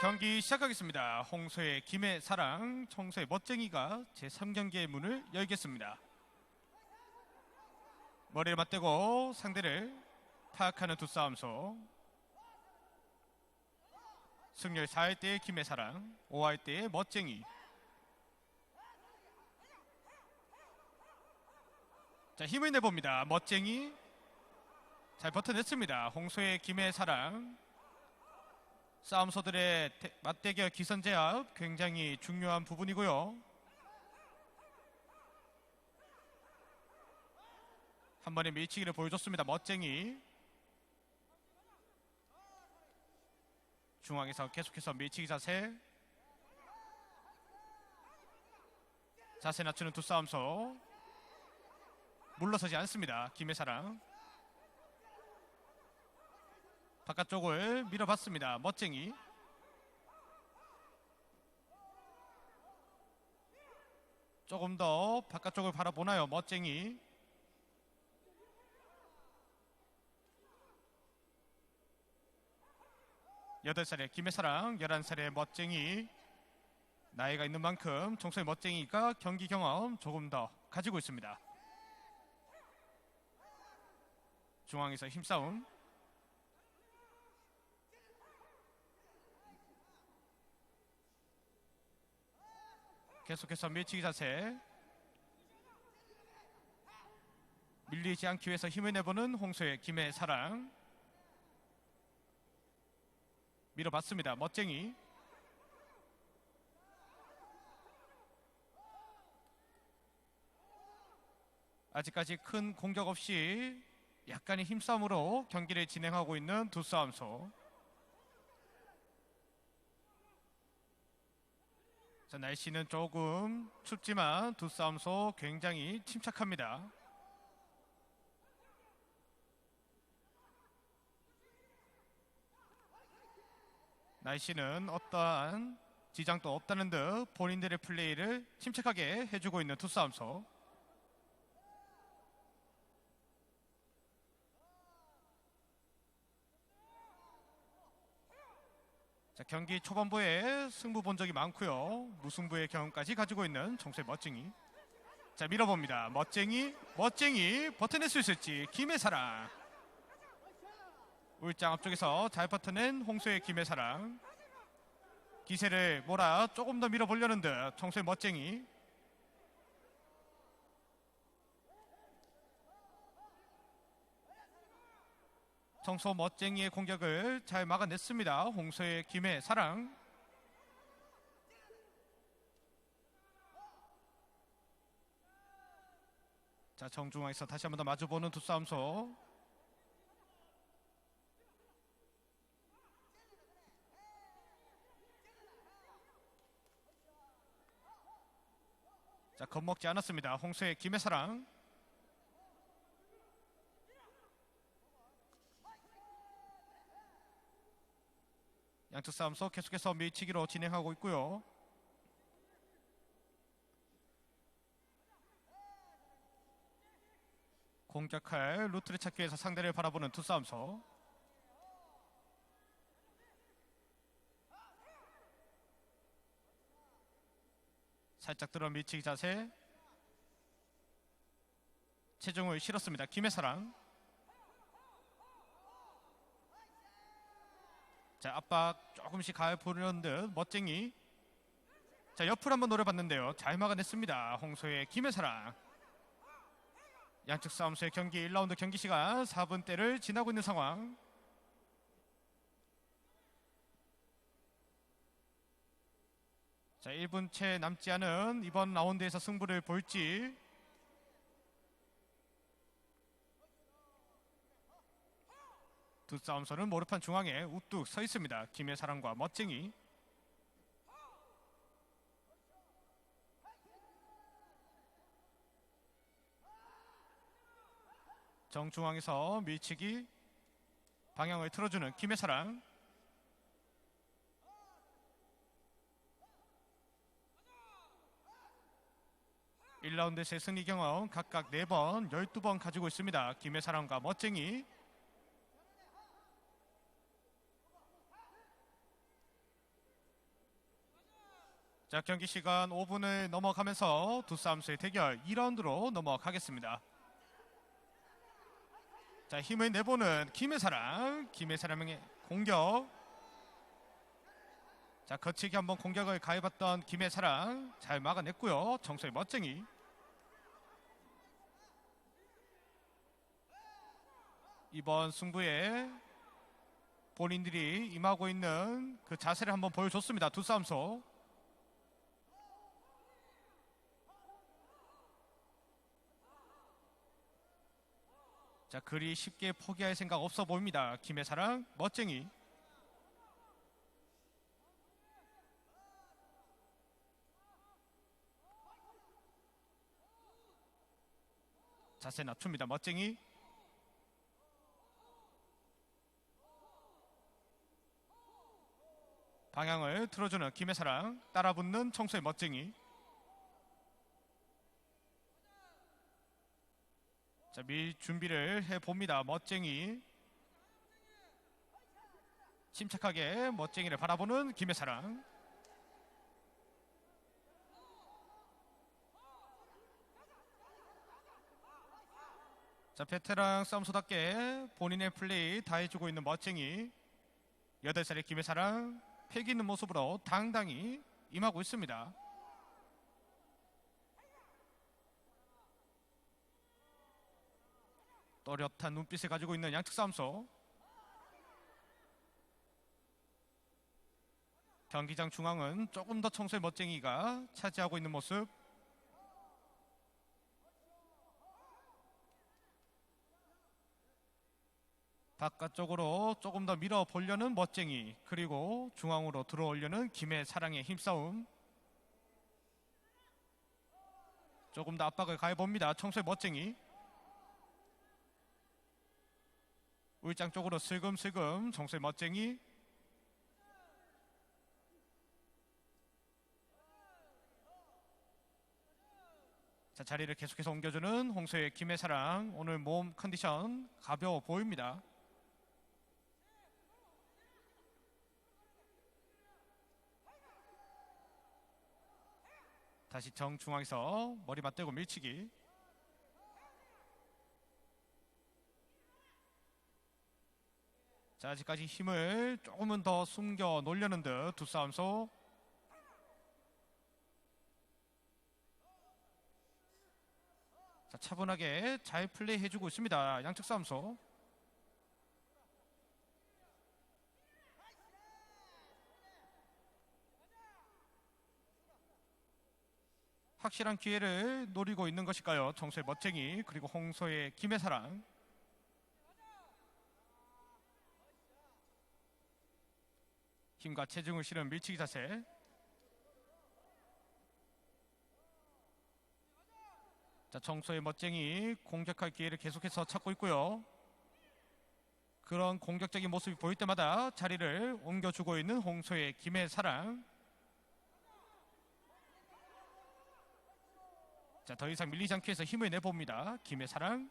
경기 시작하겠습니다. 홍소의 김의 사랑, 청소의 멋쟁이가 제3경기의 문을 열겠습니다. 머리를 맞대고 상대를 파악하는 두 싸움소. 승률 4할 때의 김의 사랑, 5할 때의 멋쟁이. 자, 힘을 내봅니다. 멋쟁이. 잘 버텨냈습니다. 홍소의 김의 사랑. 싸움소들의 대- 맞대결 기선 제압 굉장히 중요한 부분이고요. 한 번의 밀치기를 보여줬습니다. 멋쟁이. 중앙에서 계속해서 밀치기 자세. 자세 낮추는 두 싸움소. 물러서지 않습니다. 김의 사랑. 바깥쪽을 밀어봤습니다. 멋쟁이. 조금 더 바깥쪽을 바라보나요? 멋쟁이. 여덟 살의 김의 사랑, 열한 살의 멋쟁이. 나이가 있는 만큼 청소의 멋쟁이가 경기 경험 조금 더 가지고 있습니다. 중앙에서 힘싸움. 계속해서 밀치기 자세. 밀리지 않기 위해서 힘을 내보는 홍소의 김의 사랑. 밀어봤습니다. 멋쟁이. 아직까지 큰 공격 없이 약간의 힘싸움으로 경기를 진행하고 있는 두 싸움소. 자, 날씨는 조금 춥지만 두 싸움소 굉장히 침착합니다. 날씨는 어떠한 지장도 없다는 듯 본인들의 플레이를 침착하게 해주고 있는 두 싸움소. 자, 경기 초반부에 승부 본 적이 많고요. 무승부의 경험까지 가지고 있는 청소의 멋쟁이. 자, 밀어봅니다. 멋쟁이, 멋쟁이 버텨낼 수 있을지 김의 사랑. 울장 앞쪽에서 잘 버텨낸 홍소의 김의 사랑. 기세를 몰아 조금 더 밀어보려는 듯 청소의 멋쟁이. 청소 멋쟁이의 공격을 잘 막아냈습니다. 홍소의 김의 사랑. 자, 정중앙에서 다시 한 번 더 마주보는 두 싸움소. 자, 겁먹지 않았습니다. 홍소의 김의 사랑. 양측 싸움서 계속해서 밀치기로 진행하고 있고요. 공격할 루트를 찾기 위해서 상대를 바라보는 두 싸움서. 살짝 들어 밀치기 자세. 체중을 실었습니다. 김의 사랑. 자 압박 조금씩 가을 보려는 듯 멋쟁이. 자 옆을 한번 노려봤는데요. 잘 막아냈습니다. 홍소의 김의 사랑. 양측 싸움수의 경기 1라운드 경기 시간. 4분대를 지나고 있는 상황. 자 1분 채 남지 않은 이번 라운드에서 승부를 볼지 두 싸움선은 모르판 중앙에 우뚝 서 있습니다. 김의 사랑과 멋쟁이. 정중앙에서 밀치기 방향을 틀어주는 김의 사랑. 일라운드의 승리 경험 각각 4번, 12번 가지고 있습니다. 김의 사랑과 멋쟁이. 자 경기 시간 5분을 넘어가면서 두 싸움수의 대결 2라운드로 넘어가겠습니다. 자 힘을 내보는 김혜사랑 김혜사랑의 공격. 자 거치기 한번 공격을 가해봤던 김혜사랑 잘 막아냈고요. 정수의 멋쟁이. 이번 승부에 본인들이 임하고 있는 그 자세를 한번 보여줬습니다. 두 싸움소. 자 그리 쉽게 포기할 생각 없어 보입니다. 김혜사랑 멋쟁이. 자세 낮춥니다. 멋쟁이. 방향을 틀어주는 김혜사랑 따라 붙는 청소의 멋쟁이. 자, 밀 준비를 해 봅니다. 멋쟁이. 침착하게 멋쟁이를 바라보는 김혜사랑. 자, 베테랑 싸움소답게 본인의 플레이 다 해주고 있는 멋쟁이. 8살의 김혜사랑 패기 있는 모습으로 당당히 임하고 있습니다. 또렷한 눈빛을 가지고 있는 양측 싸움소. 경기장 중앙은 조금 더 청소의 멋쟁이가 차지하고 있는 모습. 바깥쪽으로 조금 더 밀어 보려는 멋쟁이 그리고 중앙으로 들어오려는 김의 사랑의 힘싸움 조금 더 압박을 가해 봅니다 청소의 멋쟁이 울장 쪽으로 슬금슬금 청소의 멋쟁이 자 자리를 계속해서 옮겨주는 홍소의 김의 사랑 오늘 몸 컨디션 가벼워 보입니다. 다시 정중앙에서 머리 맞대고 밀치기. 자, 아직까지 힘을 조금은 더 숨겨 놓으려는 듯 두 싸움소. 자, 차분하게 잘 플레이 해주고 있습니다. 양측 싸움소. 확실한 기회를 노리고 있는 것일까요? 정수의 멋쟁이 그리고 홍소의 김의 사랑. 힘과 체중을 실은 밀치기 자세. 자, 정소의 멋쟁이 공격할 기회를 계속해서 찾고 있고요. 그런 공격적인 모습이 보일 때마다 자리를 옮겨주고 있는 홍소의 김의 사랑. 자, 더 이상 밀리지 않기 위해서 힘을 내봅니다. 김의 사랑.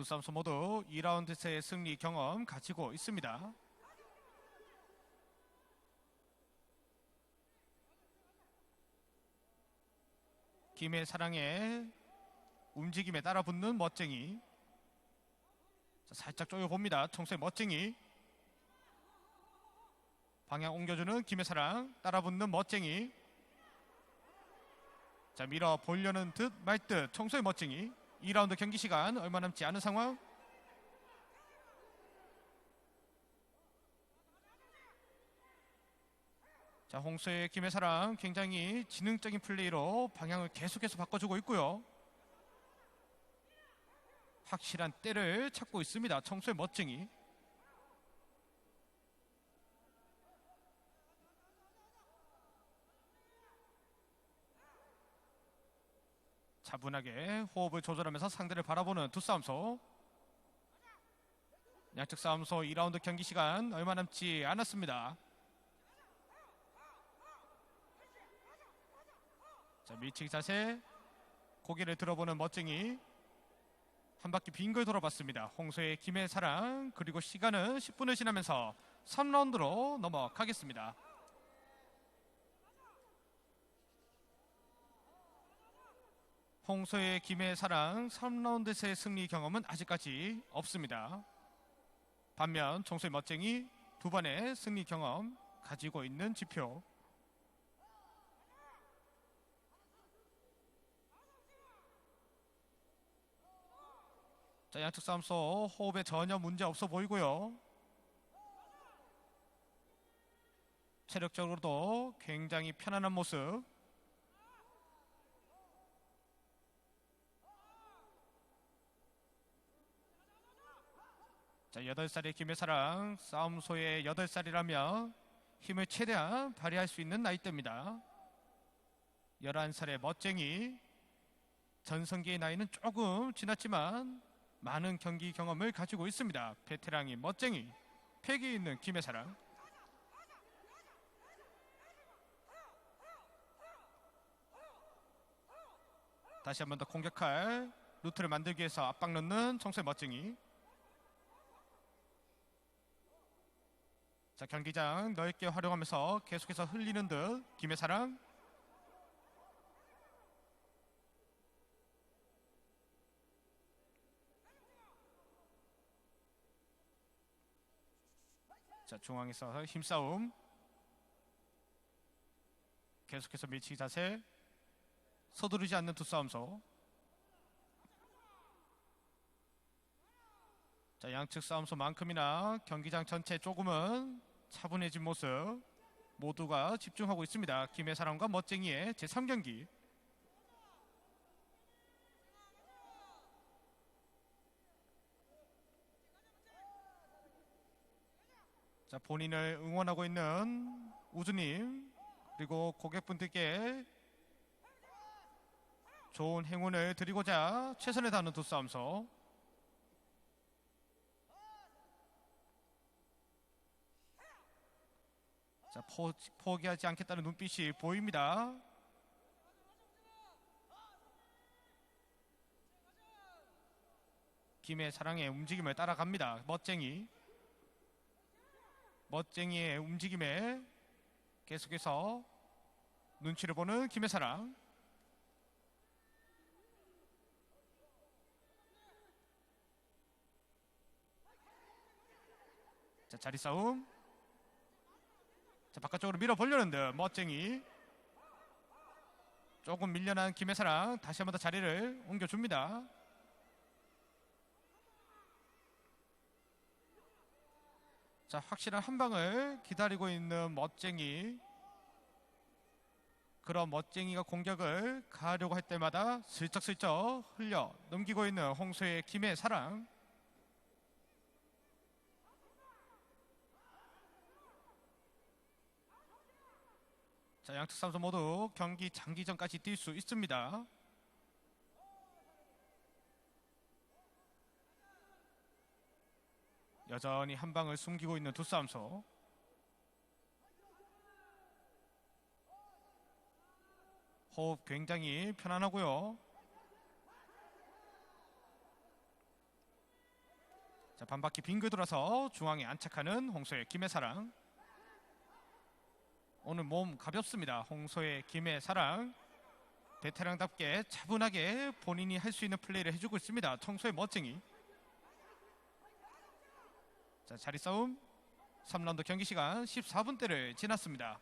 두 선수 모두 2라운드의 승리 경험 가지고 있습니다. 김의 사랑의 움직임에 따라 붙는 멋쟁이. 자, 살짝 쪼여봅니다. 청소의 멋쟁이. 방향 옮겨주는 김의 사랑 따라 붙는 멋쟁이 자 밀어 보려는 듯 말듯 청소의 멋쟁이 2라운드 경기 시간 얼마 남지 않은 상황. 자 홍수의 김의 사랑 굉장히 지능적인 플레이로 방향을 계속해서 바꿔주고 있고요. 확실한 때를 찾고 있습니다. 청소의 멋쟁이 차분하게 호흡을 조절하면서 상대를 바라보는 두 싸움소. 양측 싸움소 2라운드 경기 시간 얼마 남지 않았습니다. 자, 밀치기 자세. 고개를 들어보는 멋쟁이. 한 바퀴 빙글 돌아봤습니다. 홍소의 김의 사랑 그리고 시간은 10분을 지나면서 3라운드로 넘어가겠습니다. 홍소의 김의 사랑 3라운드의 승리 경험은 아직까지 없습니다. 반면 청소의 멋쟁이 두 번의 승리 경험 가지고 있는 지표 자, 양측 싸움서 호흡에 전혀 문제 없어 보이고요. 체력적으로도 굉장히 편안한 모습. 자, 8살의 김혜사랑 싸움소의 8살이라면 힘을 최대한 발휘할 수 있는 나이대입니다. 11살의 멋쟁이 전성기의 나이는 조금 지났지만 많은 경기 경험을 가지고 있습니다. 베테랑이 멋쟁이 패기 있는 김혜사랑 다시 한 번 더 공격할 루트를 만들기 위해서 압박 넣는 청소의 멋쟁이 자 경기장 넓게 활용하면서 계속해서 흘리는 듯. 김혜사랑. 자 중앙에서 힘싸움. 계속해서 밀치기 자세. 서두르지 않는 두 싸움서 자 양측 싸움서만큼이나 경기장 전체 조금은 차분해진 모습 모두가 집중하고 있습니다. 김혜사랑과 멋쟁이의 제3경기. 자 본인을 응원하고 있는 우주님 그리고 고객분들께 좋은 행운을 드리고자 최선을 다하는 두 싸움서 자 포, 포기하지 않겠다는 눈빛이 보입니다. 김의 사랑의 움직임을 따라갑니다. 멋쟁이. 멋쟁이의 움직임에 계속해서 눈치를 보는 김의 사랑. 자 자리 싸움 자 바깥쪽으로 밀어보려는데 멋쟁이. 조금 밀려난 김의 사랑 다시 한 번 더 자리를 옮겨줍니다. 자 확실한 한 방을 기다리고 있는 멋쟁이. 그런 멋쟁이가 공격을 가하려고 할 때마다 슬쩍슬쩍 흘려 넘기고 있는 홍소의 김의 사랑 자 양측 선수 모두 경기 장기전까지 뛸 수 있습니다. 여전히 한 방을 숨기고 있는 두 싸움서 호흡 굉장히 편안하고요. 자 반바퀴 빙글 돌아서 중앙에 안착하는 홍소의 김혜사랑 오늘 몸 가볍습니다 홍소의 김혜사랑 베테랑답게 차분하게 본인이 할 수 있는 플레이를 해주고 있습니다 청소의 멋쟁이 자, 자리 싸움 3라운드 경기 시간 14분대를 지났습니다.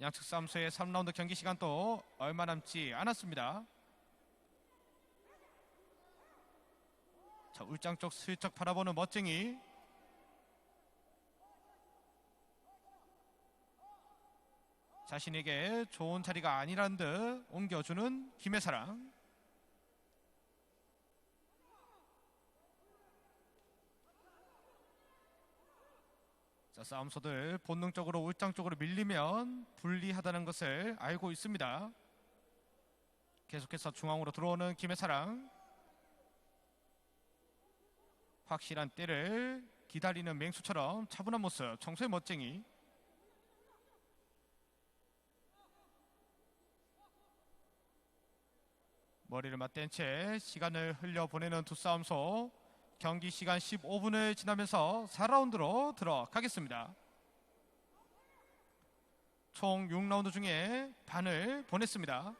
양측 싸움수의 3라운드 경기 시간 또 얼마 남지 않았습니다. 자, 울장 쪽 슬쩍 바라보는 멋쟁이. 자신에게 좋은 자리가 아니라는 듯 옮겨주는 김의 사랑. 자, 싸움소들 본능적으로 울장 쪽으로 밀리면 불리하다는 것을 알고 있습니다. 계속해서 중앙으로 들어오는 김의 사랑. 확실한 때를 기다리는 맹수처럼 차분한 모습, 청소의 멋쟁이. 머리를 맞댄 채 시간을 흘려 보내는 두 싸움소 경기 시간 15분을 지나면서 4라운드로 들어가겠습니다. 총 6라운드 중에 반을 보냈습니다.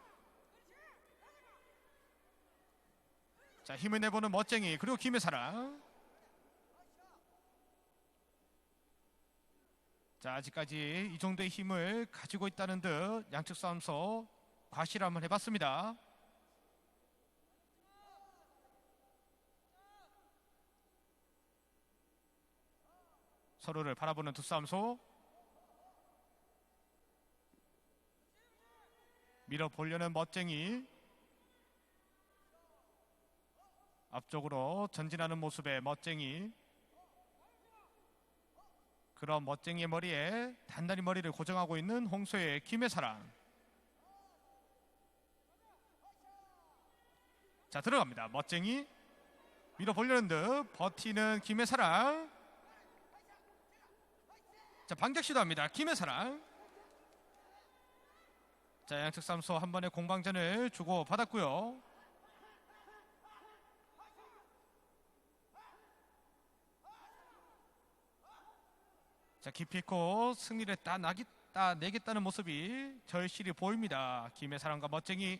자 힘을 내보는 멋쟁이 그리고 김의 사랑 자 아직까지 이 정도의 힘을 가지고 있다는 듯 양측 싸움서 과실 한번 해봤습니다. 서로를 바라보는 두 싸움소 밀어보려는 멋쟁이 앞쪽으로 전진하는 모습의 멋쟁이 그런 멋쟁이의 머리에 단단히 머리를 고정하고 있는 홍소의 김의 사랑. 자 들어갑니다. 멋쟁이 밀어보려는 듯 버티는 김의 사랑 자 반격 시도합니다. 김의 사랑. 자 양측 삼소 한 번의 공방전을 주고 받았고요. 자 있고 승리를 따내겠다는 모습이 절실히 보입니다. 김의 사랑과 멋쟁이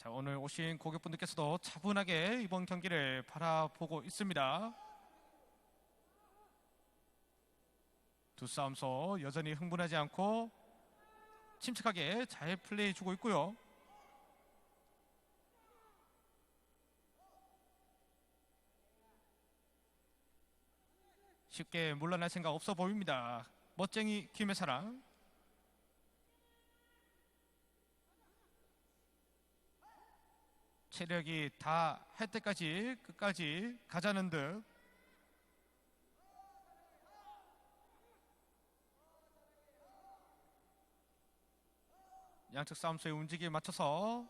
자 오늘 오신 고객분들께서도 차분하게 이번 경기를 바라보고 있습니다. 두 싸움서 여전히 흥분하지 않고 침착하게 잘 플레이해 주고 있고요. 쉽게 물러날 생각 없어 보입니다. 멋쟁이 김의 사랑. 체력이 다 할 때까지 끝까지 가자는 듯 양측 싸움수의 움직임에 맞춰서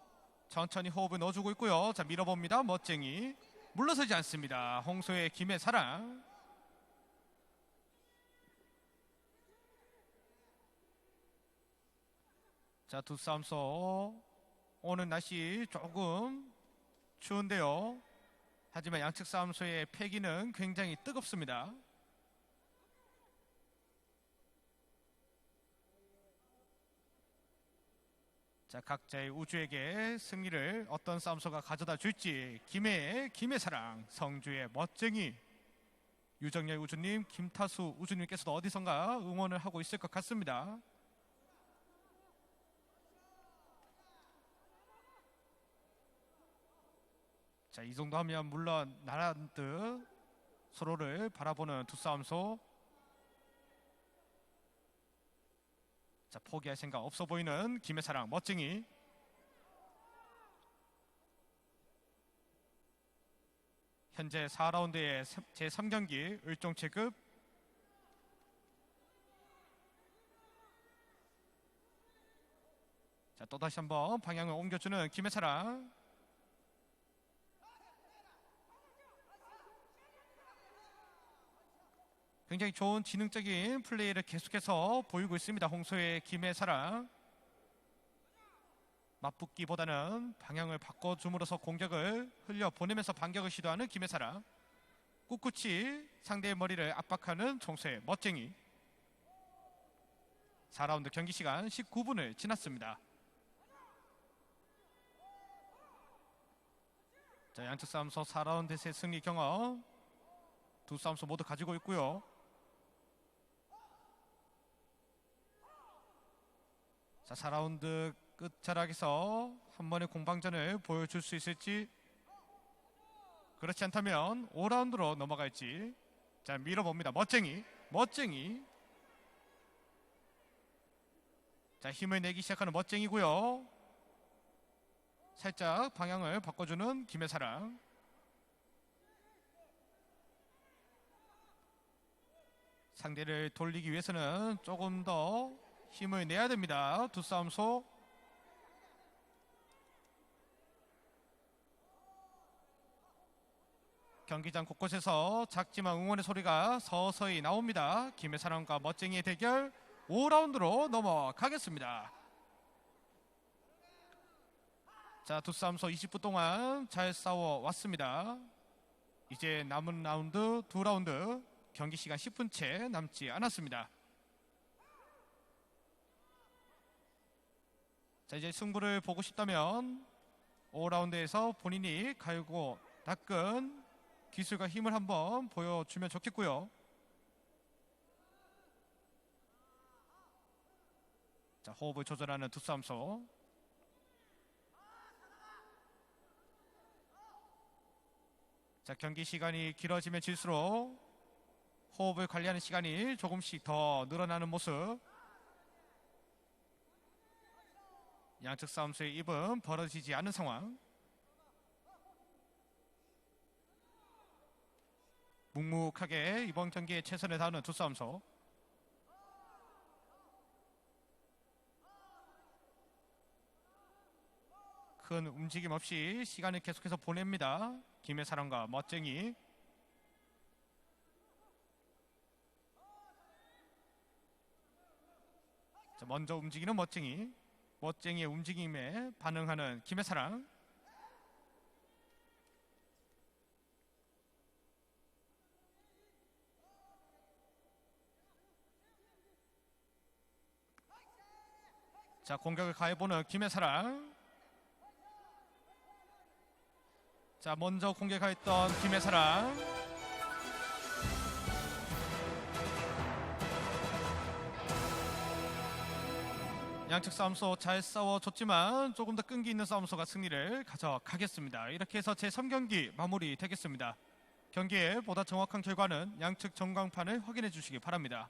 천천히 호흡을 넣어주고 있고요. 자 밀어봅니다. 멋쟁이 물러서지 않습니다. 홍소의 김의 사랑 자 두 싸움서 오늘 날씨 조금 추운데요. 하지만 양측 싸움소의 패기는 굉장히 뜨겁습니다. 자, 각자의 우주에게 승리를 어떤 싸움소가 가져다 줄지 김해의 김해 사랑, 성주의 멋쟁이 유정열 우주님, 김타수 우주님께서도 어디선가 응원을 하고 있을 것 같습니다. 자, 이 정도 하면 물론 나란 듯 서로를 바라보는 두 싸움소. 자, 포기할 생각 없어 보이는 김의 사랑 멋쟁이. 현재 4라운드의 제3경기 을종 체급 자, 또다시 한번 방향을 옮겨주는 김의 사랑. 굉장히 좋은 지능적인 플레이를 계속해서 보이고 있습니다. 홍소의 김의 사랑. 맞붙기보다는 방향을 바꿔줌으로써 공격을 흘려 보내면서 반격을 시도하는 김의 사랑. 꿋꿋이 상대의 머리를 압박하는 총소의 멋쟁이. 4라운드 경기 시간 19분을 지났습니다. 자, 양측 싸움서 4라운드에서의 승리 경험 두 싸움서 모두 가지고 있고요. 자, 4라운드 끝자락에서 한 번의 공방전을 보여줄 수 있을지? 그렇지 않다면 5라운드로 넘어갈지. 자 밀어봅니다. 멋쟁이 멋쟁이. 자 힘을 내기 시작하는 멋쟁이고요. 살짝 방향을 바꿔주는 김의 사랑. 상대를 돌리기 위해서는 조금 더 힘을 내야 됩니다. 두 싸움 소. 경기장 곳곳에서 작지만 응원의 소리가 서서히 나옵니다. 김혜사랑과 멋쟁이의 대결 5라운드로 넘어가겠습니다. 자, 두 싸움서 20분 동안 잘 싸워 왔습니다. 이제 남은 라운드 두 라운드 경기 시간 10분 채 남지 않았습니다. 자, 이제 승부를 보고 싶다면 5라운드에서 본인이 갈고 닦은 기술과 힘을 한번 보여주면 좋겠고요. 자, 호흡을 조절하는 두 싸움서. 자, 경기 시간이 길어지면 질수록 호흡을 관리하는 시간이 조금씩 더 늘어나는 모습. 양측 싸움수의 입은 벌어지지 않는 상황. 묵묵하게 이번 경기에 최선을 다하는 두 싸움서. 큰 움직임 없이 시간을 계속해서 보냅니다. 김의 사랑과 멋쟁이. 자, 먼저 움직이는 멋쟁이. 멋쟁이의 움직임에 반응하는 김의 사랑. 자, 공격을 가해보는 김의 사랑. 자, 먼저 공격했던 김의 사랑. 양측 싸움소 잘 싸워줬지만 조금 더 끈기 있는 싸움소가 승리를 가져가겠습니다. 이렇게 해서 제3경기 마무리 되겠습니다. 경기의 보다 정확한 결과는 양측 전광판을 확인해 주시기 바랍니다.